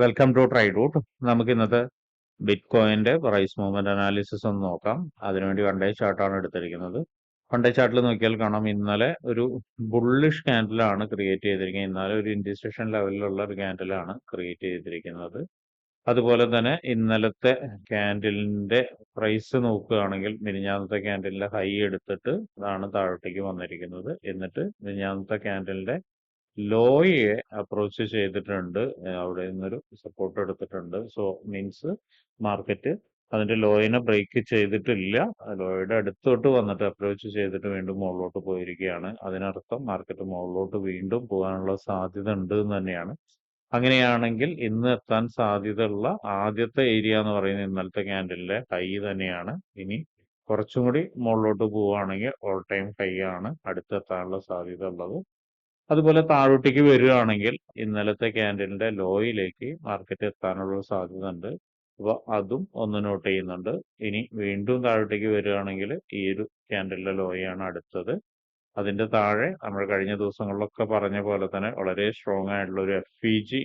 Welcome to try റൂട്ട് നമുക്ക് ഇന്നത്തെ ബിറ്റ് കോയിന്റെ പ്രൈസ് മൂവ്മെന്റ് അനാലിസിസ് ഒന്ന് നോക്കാം. അതിനുവേണ്ടി ഡേ ചാർട്ടാണ് എടുത്തിരിക്കുന്നത്. ഡേ ചാർട്ടിൽ നോക്കിയാൽ കാണാം ഇന്നലെ ഒരു ബുള്ളിഷ് ക്യാൻഡിലാണ് ക്രിയേറ്റ് ചെയ്തിരിക്കുന്നത്. ഇന്നലെ ഒരു ഇൻഡിസ്ട്രക്ഷൻ ലെവലിലുള്ള ഒരു ക്യാൻഡിലാണ് ക്രിയേറ്റ് ചെയ്തിരിക്കുന്നത്. അതുപോലെ തന്നെ ഇന്നലത്തെ ക്യാൻഡിലിന്റെ പ്രൈസ് നോക്കുകയാണെങ്കിൽ മിനിഞ്ഞാന്നത്തെ ക്യാൻഡിലിന്റെ ഹൈ എടുത്തിട്ട് അതാണ് താഴോട്ടേക്ക് വന്നിരിക്കുന്നത്. എന്നിട്ട് മിനിഞ്ഞാന്നത്തെ ക്യാൻഡിലിന്റെ ലോയെ അപ്രോച്ച് ചെയ്തിട്ടുണ്ട്. അവിടെ നിന്നൊരു സപ്പോർട്ട് എടുത്തിട്ടുണ്ട്. സോ മീൻസ് മാർക്കറ്റ് അതിന്റെ ലോയിനെ ബ്രേക്ക് ചെയ്തിട്ടില്ല. ലോയുടെ അടുത്തോട്ട് വന്നിട്ട് അപ്രോച്ച് ചെയ്തിട്ട് വീണ്ടും മുകളിലോട്ട് പോയിരിക്കുകയാണ്. അതിനർത്ഥം മാർക്കറ്റ് മുകളിലോട്ട് വീണ്ടും പോകാനുള്ള സാധ്യത ഉണ്ട് എന്ന് തന്നെയാണ്. അങ്ങനെയാണെങ്കിൽ ഇന്ന് എത്താൻ സാധ്യതയുള്ള ആദ്യത്തെ ഏരിയ എന്ന് പറയുന്നത് ഇന്നലത്തെ ക്യാൻഡലിലെ ഹൈ തന്നെയാണ്. ഇനി കുറച്ചും കൂടി മുകളിലോട്ട് പോവുകയാണെങ്കിൽ ഓൾ ടൈം ഹൈ ആണ്. അടുത്തെത്താനുള്ള സാധ്യത ഉള്ളത്. അതുപോലെ താഴോട്ടേക്ക് വരികയാണെങ്കിൽ ഇന്നലത്തെ ക്യാൻഡലിന്റെ ലോയിലേക്ക് മാർക്കറ്റ് എത്താനുള്ള സാധ്യത ഉണ്ട് അപ്പോൾ അതും ഒന്ന് നോട്ട് ചെയ്യുന്നുണ്ട്. ഇനി വീണ്ടും താഴോട്ടേക്ക് വരികയാണെങ്കിൽ ഈ ഒരു ക്യാൻഡലിന്റെ ലോയാണ് അടുത്തത്. അതിന്റെ താഴെ നമ്മൾ കഴിഞ്ഞ ദിവസങ്ങളിലൊക്കെ പറഞ്ഞ പോലെ തന്നെ വളരെ സ്ട്രോങ് ആയിട്ടുള്ള ഒരു എഫ് ഇ ജി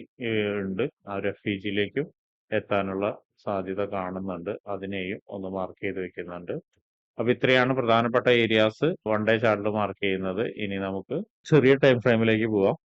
ഉണ്ട്. ആ ഒരു എഫ് ഇ ജിയിലേക്കും എത്താനുള്ള സാധ്യത കാണുന്നുണ്ട്. അതിനെയും ഒന്ന് മാർക്ക് ചെയ്ത് വെക്കുന്നുണ്ട്. അപ്പൊ ഇത്രയാണ് പ്രധാനപ്പെട്ട ഏരിയാസ് വൺ ഡേ ചാർട്ടിൽ മാർക്ക് ചെയ്യുന്നത്. ഇനി നമുക്ക് ചെറിയ ടൈം ഫ്രെയിമിലേക്ക് പോവാം.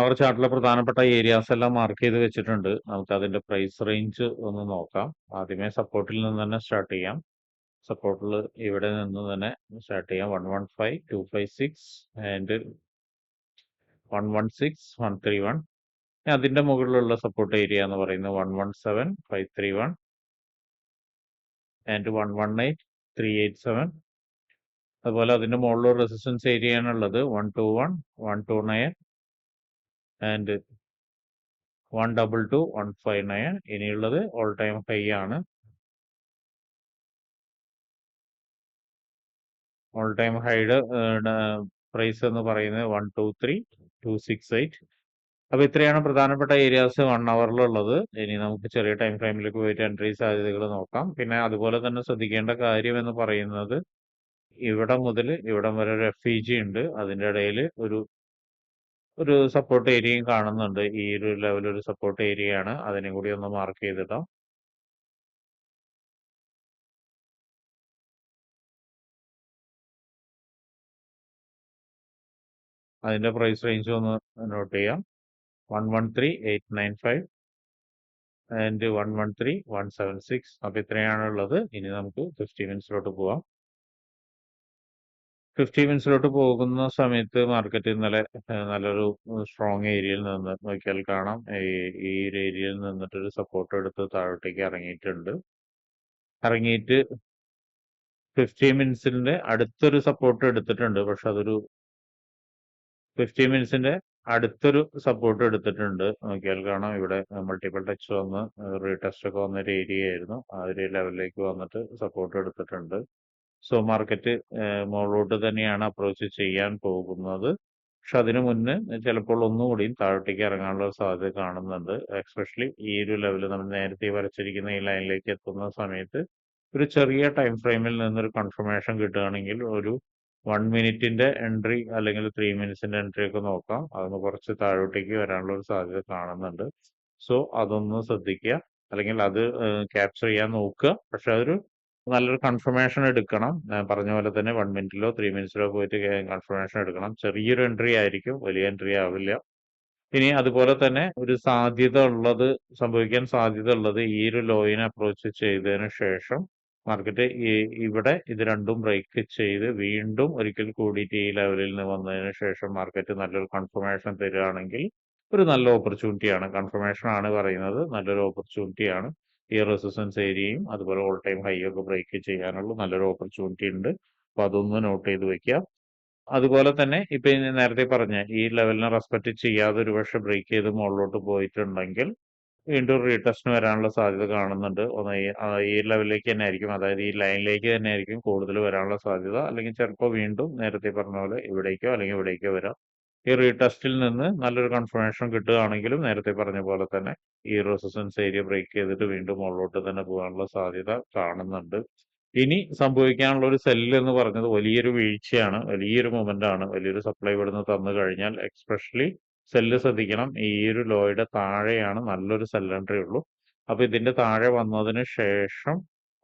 അവർ ചാർട്ടിലെ പ്രധാനപ്പെട്ട ഏരിയാസ് എല്ലാം മാർക്ക് ചെയ്ത് വെച്ചിട്ടുണ്ട്. നമുക്ക് അതിന്റെ പ്രൈസ് റേഞ്ച് ഒന്ന് നോക്കാം. ആദ്യമേ സപ്പോർട്ടിൽ നിന്ന് തന്നെ സ്റ്റാർട്ട് ചെയ്യാം. സപ്പോർട്ടിൽ ഇവിടെ നിന്ന് തന്നെ സ്റ്റാർട്ട് ചെയ്യാം. One one five two five six and one one six one three one അതിന്റെ മുകളിലുള്ള സപ്പോർട്ട് ഏരിയ എന്ന് പറയുന്നത് one one seven five three one and one one eight three eight seven അതുപോലെ അതിന്റെ മുകളിലുള്ള റെസിസ്റ്റൻസ് ഏരിയ ആണുള്ളത് one two one one two nine and one double two one five nine ഇനിയുള്ളത് all time high ആണ്. All time high price എന്ന് പറയുന്നത് one two three two six eight അപ്പൊ ഇത്രയാണ് പ്രധാനപ്പെട്ട ഏരിയാസ് വൺ അവറിലുള്ളത് ഇനി നമുക്ക് ചെറിയ ടൈം ഫ്രെയിമിലേക്ക് പോയിട്ട് എൻട്രി സാധ്യതകൾ നോക്കാം. പിന്നെ അതുപോലെ തന്നെ ശ്രദ്ധിക്കേണ്ട കാര്യം എന്ന് പറയുന്നത് ഇവിടെ മുതൽ ഇവിടം വരെ ഒരു എഫ് ഇ ജി ഉണ്ട്. അതിന്റെ ഇടയിൽ ഒരു ഒരു സപ്പോർട്ട് ഏരിയയും കാണുന്നുണ്ട്. ഈ ഒരു ലെവൽ ഒരു സപ്പോർട്ട് ഏരിയയാണ്. അതിനെ കൂടി ഒന്ന് മാർക്ക് ചെയ്തിടാം. അതിന്റെ പ്രൈസ് റേഞ്ച് ഒന്ന് നോട്ട് ചെയ്യാം. One one three eight nine five and one one three one seven six അപ്പൊ ഇത്രയാണ് ഉള്ളത്. ഇനി നമുക്ക് ഫിഫ്റ്റി മിനിറ്റ്സിലോട്ട് പോവാം. ഫിഫ്റ്റി മിനിറ്റ്സിലോട്ട് പോകുന്ന സമയത്ത് മാർക്കറ്റ് ഇന്നലെ നല്ലൊരു സ്ട്രോങ് ഏരിയയിൽ നിന്ന് നോക്കിയാൽ കാണാം. ഈ ഒരു ഏരിയയിൽ നിന്നിട്ടൊരു സപ്പോർട്ട് എടുത്ത് താഴോട്ടേക്ക് ഇറങ്ങിയിട്ടുണ്ട്. ഇറങ്ങിയിട്ട് ഫിഫ്റ്റി മിനിറ്റ്സിന്റെ അടുത്തൊരു സപ്പോർട്ട് എടുത്തിട്ടുണ്ട്. പക്ഷെ അതൊരു ഫിഫ്റ്റി മിനിറ്റ്സിന്റെ അടുത്തൊരു സപ്പോർട്ട് എടുത്തിട്ടുണ്ട്. നോക്കിയാൽ കാണാം. ഇവിടെ മൾട്ടിപ്പിൾ ടച്ച് വന്ന് റീടെസ്റ്റ് ഒക്കെ വന്ന ഒരു ഏരിയ ആയിരുന്നു. ആ ഒരു ലെവലിലേക്ക് വന്നിട്ട് സപ്പോർട്ട് എടുത്തിട്ടുണ്ട്. സോ മാർക്കറ്റ് മുകളിലോട്ട് തന്നെയാണ് അപ്രോച്ച് ചെയ്യാൻ പോകുന്നത്. പക്ഷെ അതിനു മുന്നേ ചിലപ്പോൾ ഒന്നുകൂടിയും താഴോട്ടേക്ക് ഇറങ്ങാനുള്ള സാധ്യത കാണുന്നുണ്ട്. എക്സ്പെഷ്യലി ഈ ഒരു ലെവൽ നമ്മൾ നേരത്തെ വരച്ചിരിക്കുന്ന ഈ ലൈനിലേക്ക് എത്തുന്ന സമയത്ത് ഒരു ചെറിയ ടൈം ഫ്രെയിമിൽ നിന്നൊരു കൺഫർമേഷൻ കിട്ടുകയാണെങ്കിൽ ഒരു വൺ മിനിറ്റിന്റെ എൻട്രി അല്ലെങ്കിൽ ത്രീ മിനിറ്റ്സിന്റെ എൻട്രി ഒക്കെ നോക്കാം. അതൊന്ന് കുറച്ച് താഴോട്ടേക്ക് വരാനുള്ള ഒരു സാധ്യത കാണുന്നുണ്ട്. സോ അതൊന്ന് ശ്രദ്ധിക്കുക. അല്ലെങ്കിൽ അത് ക്യാപ്ചർ ചെയ്യാൻ നോക്കുക. പക്ഷെ അതൊരു നല്ലൊരു കൺഫർമേഷൻ എടുക്കണം. പറഞ്ഞ പോലെ തന്നെ വൺ മിനിറ്റിലോ ത്രീ മിനിറ്റ്സിലോ പോയിട്ട് കൺഫർമേഷൻ എടുക്കണം. ചെറിയൊരു എൻട്രി ആയിരിക്കും വലിയ എൻട്രി ആവില്ല. ഇനി അതുപോലെ തന്നെ ഒരു സാധ്യത ഉള്ളത് സംഭവിക്കാൻ സാധ്യത ഉള്ളത് ഈ ഒരു ലോയിനെ അപ്രോച്ച് ചെയ്തതിന് ശേഷം മാർക്കറ്റ് ഇവിടെ ഇത് രണ്ടും ബ്രേക്ക് ചെയ്ത് വീണ്ടും ഒരിക്കൽ കൂടിയിട്ട് ഈ ലെവലിൽ നിന്ന് വന്നതിന് ശേഷം മാർക്കറ്റ് നല്ലൊരു കൺഫർമേഷൻ തരികയാണെങ്കിൽ ഒരു നല്ല ഓപ്പർച്യൂണിറ്റിയാണ് കൺഫർമേഷൻ ആണ് പറയുന്നത്. നല്ലൊരു ഓപ്പർച്യൂണിറ്റി ആണ്. ഈ റെസിസ്റ്റൻസ് ഏരിയയും അതുപോലെ ഓൾ ടൈം ഹൈ ഒക്കെ ബ്രേക്ക് ചെയ്യാനുള്ള നല്ലൊരു ഓപ്പർച്യൂണിറ്റി ഉണ്ട്. അപ്പൊ അതൊന്ന് നോട്ട് ചെയ്ത് വെക്കാം. അതുപോലെ തന്നെ ഇപ്പൊ നേരത്തെ പറഞ്ഞ ഈ ലെവലിനെ റെസ്പെക്ട് ചെയ്യാതെ ഒരു പക്ഷെ ബ്രേക്ക് ചെയ്ത് മുകളിലോട്ട് പോയിട്ടുണ്ടെങ്കിൽ വീണ്ടും റീടെസ്റ്റിന് വരാനുള്ള സാധ്യത കാണുന്നുണ്ട്. ഒന്ന് ഈ ലെവലിലേക്ക് തന്നെ ആയിരിക്കും അതായത് ഈ ലൈനിലേക്ക് തന്നെ ആയിരിക്കും കൂടുതൽ വരാനുള്ള സാധ്യത. അല്ലെങ്കിൽ ചിലപ്പോൾ വീണ്ടും നേരത്തെ പറഞ്ഞ പോലെ ഇവിടേക്കോ അല്ലെങ്കിൽ ഇവിടേക്കോ വരാം. ഈ റീടെസ്റ്റിൽ നിന്ന് നല്ലൊരു കൺഫർമേഷൻ കിട്ടുകയാണെങ്കിലും നേരത്തെ പറഞ്ഞ പോലെ തന്നെ ഈ റെസിസ്റ്റൻസ് ഏരിയ ബ്രേക്ക് ചെയ്തിട്ട് വീണ്ടും മുകളിലോട്ട് തന്നെ പോകാനുള്ള സാധ്യത കാണുന്നുണ്ട്. ഇനി സംഭവിക്കാനുള്ള ഒരു സെല്ല് എന്ന് പറഞ്ഞത് വലിയൊരു വീഴ്ചയാണ് വലിയൊരു ആണ് വലിയൊരു സപ്ലൈ ഇവിടുന്ന് തന്നു കഴിഞ്ഞാൽ എക്സ്പെഷ്യലി സെല്ല് ശ്രദ്ധിക്കണം. ഈ ഒരു ലോയുടെ താഴെയാണ് നല്ലൊരു സെല്ലൻട്രി ഉള്ളൂ. അപ്പൊ ഇതിന്റെ താഴെ വന്നതിന് ശേഷം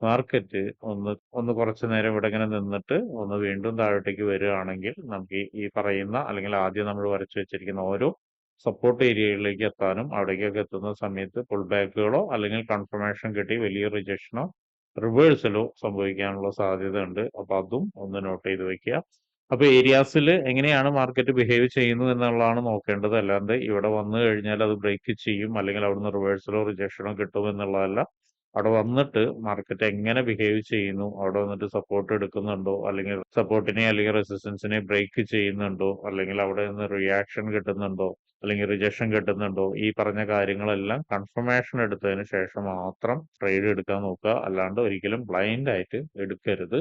മാർക്കറ്റ് ഒന്ന് ഒന്ന് കുറച്ചു നേരം ഇവിടെ ഇങ്ങനെ നിന്നിട്ട് ഒന്ന് വീണ്ടും താഴോട്ടേക്ക് വരികയാണെങ്കിൽ നമുക്ക് ഈ പറയുന്ന അല്ലെങ്കിൽ ആദ്യം നമ്മൾ വരച്ചു വെച്ചിരിക്കുന്ന ഓരോ സപ്പോർട്ട് ഏരിയകളിലേക്ക് എത്താനും അവിടേക്കൊക്കെ എത്തുന്ന സമയത്ത് പുൾ ബാക്കുകളോ അല്ലെങ്കിൽ കൺഫർമേഷൻ കിട്ടി വലിയ റിജക്ഷനോ റിവേഴ്സലോ സംഭവിക്കാനുള്ള സാധ്യത ഉണ്ട് അപ്പൊ അതും ഒന്ന് നോട്ട് ചെയ്ത് വെക്കുക. അപ്പൊ ഏരിയാസിൽ എങ്ങനെയാണ് മാർക്കറ്റ് ബിഹേവ് ചെയ്യുന്നു എന്നുള്ളതാണ് നോക്കേണ്ടത്. അല്ലാണ്ട് ഇവിടെ വന്നു കഴിഞ്ഞാൽ അത് ബ്രേക്ക് ചെയ്യും അല്ലെങ്കിൽ അവിടുന്ന് റിവേഴ്സലോ റിജക്ഷനോ കിട്ടും എന്നുള്ളതല്ല. അവിടെ വന്നിട്ട് മാർക്കറ്റ് എങ്ങനെ ബിഹേവ് ചെയ്യുന്നു അവിടെ വന്നിട്ട് സപ്പോർട്ട് എടുക്കുന്നുണ്ടോ അല്ലെങ്കിൽ സപ്പോർട്ടിനെ അല്ലെങ്കിൽ റെസിസ്റ്റൻസിനെ ബ്രേക്ക് ചെയ്യുന്നുണ്ടോ അല്ലെങ്കിൽ അവിടെ നിന്ന് റിയാക്ഷൻ കിട്ടുന്നുണ്ടോ അല്ലെങ്കിൽ റിജക്ഷൻ കിട്ടുന്നുണ്ടോ ഈ പറഞ്ഞ കാര്യങ്ങളെല്ലാം കൺഫർമേഷൻ എടുത്തതിന് ശേഷം മാത്രം ട്രേഡ് എടുക്കാൻ നോക്കുക. അല്ലാണ്ട് ഒരിക്കലും ബ്ലൈൻഡ് ആയിട്ട് എടുക്കരുത്.